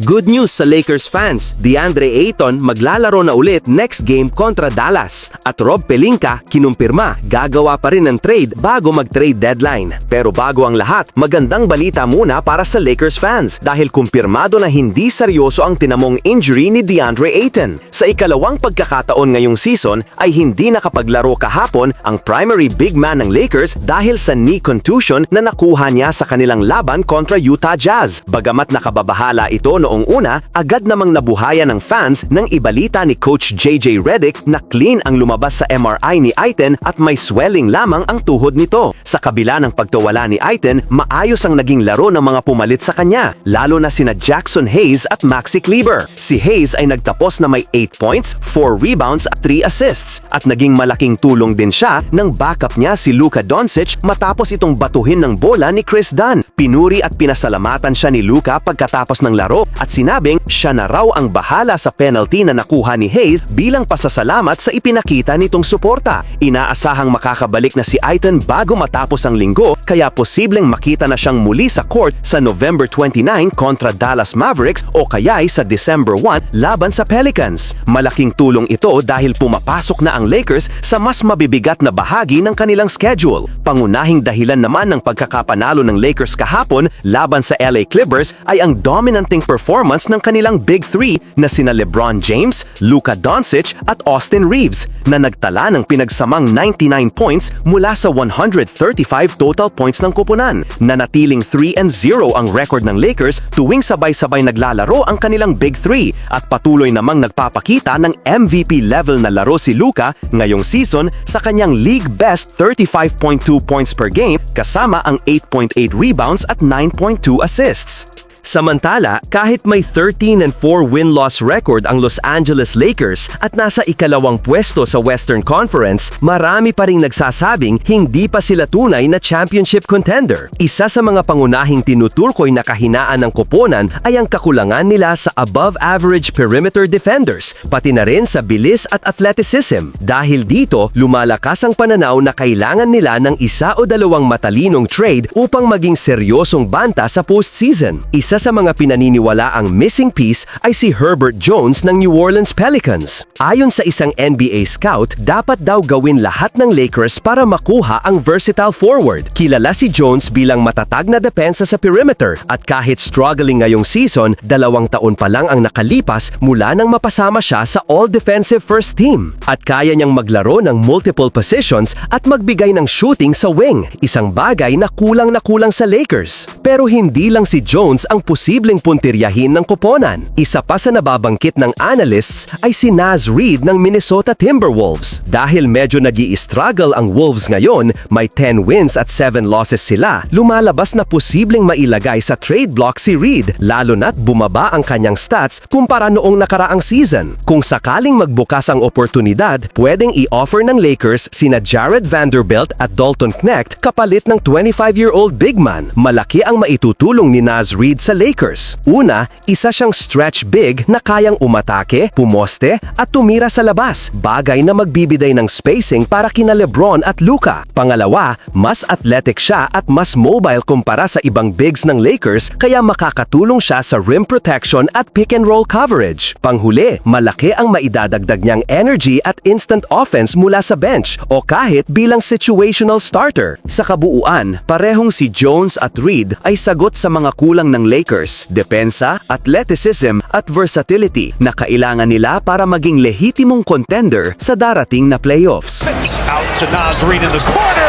Good news sa Lakers fans, DeAndre Ayton maglalaro na ulit next game kontra Dallas. At Rob Pelinka kinumpirma gagawa pa rin ng trade bago mag-trade deadline. Pero bago ang lahat, magandang balita muna para sa Lakers fans dahil kumpirmado na hindi seryoso ang tinamong injury ni DeAndre Ayton. Sa ikalawang pagkakataon ngayong season ay hindi nakapaglaro kahapon ang primary big man ng Lakers dahil sa knee contusion na nakuha niya sa kanilang laban kontra Utah Jazz. Bagamat nakababahala ito noong una, agad namang nabuhayan ng fans nang ibalita ni Coach JJ Redick na clean ang lumabas sa MRI ni Aiton at may swelling lamang ang tuhod nito. Sa kabila ng pagtawala ni Aiton, maayos ang naging laro ng mga pumalit sa kanya, lalo na sina Jackson Hayes at Maxi Kleber. Si Hayes ay nagtapos na may 8 points, 4 rebounds at 3 assists at naging malaking tulong din siya ng backup niya si Luka Doncic matapos itong batuhin ng bola ni Chris Dunn. Pinuri at pinasalamatan siya ni Luka pagkatapos ng laro at sinabing siya na raw ang bahala sa penalty na nakuha ni Hayes bilang pasasalamat sa ipinakita nitong suporta. Inaasahang makakabalik na si Aiton bago matapos ang linggo kaya posibleng makita na siyang muli sa court sa November 29 kontra Dallas Mavericks o kaya'y sa December 1 laban sa Pelicans. Malaking tulong ito dahil pumapasok na ang Lakers sa mas mabibigat na bahagi ng kanilang schedule. Pangunahing dahilan naman ng pagkakapanalo ng Lakers kahapon laban sa LA Clippers ay ang dominanting performance ng kanilang Big Three na sina LeBron James, Luka Doncic at Austin Reeves na nagtala ng pinagsamang 99 points mula sa 135 total points ng kupunan. Nanatiling 3 and 0 ang record ng Lakers tuwing sabay-sabay naglalaro ang kanilang Big Three at patuloy namang nagpapakita ng MVP level na laro si Luka ngayong season sa kanyang league best 35.2 points per game kasama ang 8.8 rebounds at 9.2 assists. Samantala, kahit may 13 and 4 win-loss record ang Los Angeles Lakers at nasa ikalawang pwesto sa Western Conference, marami pa ring nagsasabing hindi pa sila tunay na championship contender. Isa sa mga pangunahing tinuturkoy na kahinaan ng koponan ay ang kakulangan nila sa above-average perimeter defenders, pati na rin sa bilis at athleticism. Dahil dito, lumalakas ang pananaw na kailangan nila ng isa o dalawang matalinong trade upang maging seryosong banta sa postseason. Isa sa mga pinaniniwala ang missing piece ay si Herbert Jones ng New Orleans Pelicans. Ayon sa isang NBA scout, dapat daw gawin lahat ng Lakers para makuha ang versatile forward. Kilala si Jones bilang matatag na depensa sa perimeter at kahit struggling ngayong season, dalawang taon pa lang ang nakalipas mula nang mapasama siya sa all-defensive first team. At kaya niyang maglaro ng multiple positions at magbigay ng shooting sa wing, isang bagay na kulang na kulang sa Lakers. Pero hindi lang si Jones ang posibleng puntiryahin ng koponan. Isa pa sa nababangkit ng analysts ay si Naz Reid ng Minnesota Timberwolves. Dahil medyo nag struggle ang Wolves ngayon, may 10 wins at 7 losses sila, lumalabas na posibleng mailagay sa trade block si Reid, lalo na't bumaba ang kanyang stats kumpara noong nakaraang season. Kung sakaling magbukas ang oportunidad, pwedeng i-offer ng Lakers sina Jared Vanderbilt at Dalton Knecht kapalit ng 25-year-old big man. Malaki ang maitutulong ni Naz Reid sa Lakers. Una, isa siyang stretch big na kayang umatake, pumoste at tumira sa labas, bagay na magbibiday ng spacing para kina Lebron at Luka. Pangalawa, mas athletic siya at mas mobile kumpara sa ibang bigs ng Lakers kaya makakatulong siya sa rim protection at pick and roll coverage. Panghuli, malaki ang maidadagdag niyang energy at instant offense mula sa bench o kahit bilang situational starter. Sa kabuuan, parehong si Jones at Reed ay sagot sa mga kulang ng Lakers, depensa, athleticism at versatility na kailangan nila para maging lehitimong contender sa darating na playoffs. Out to Nas Reed in the corner.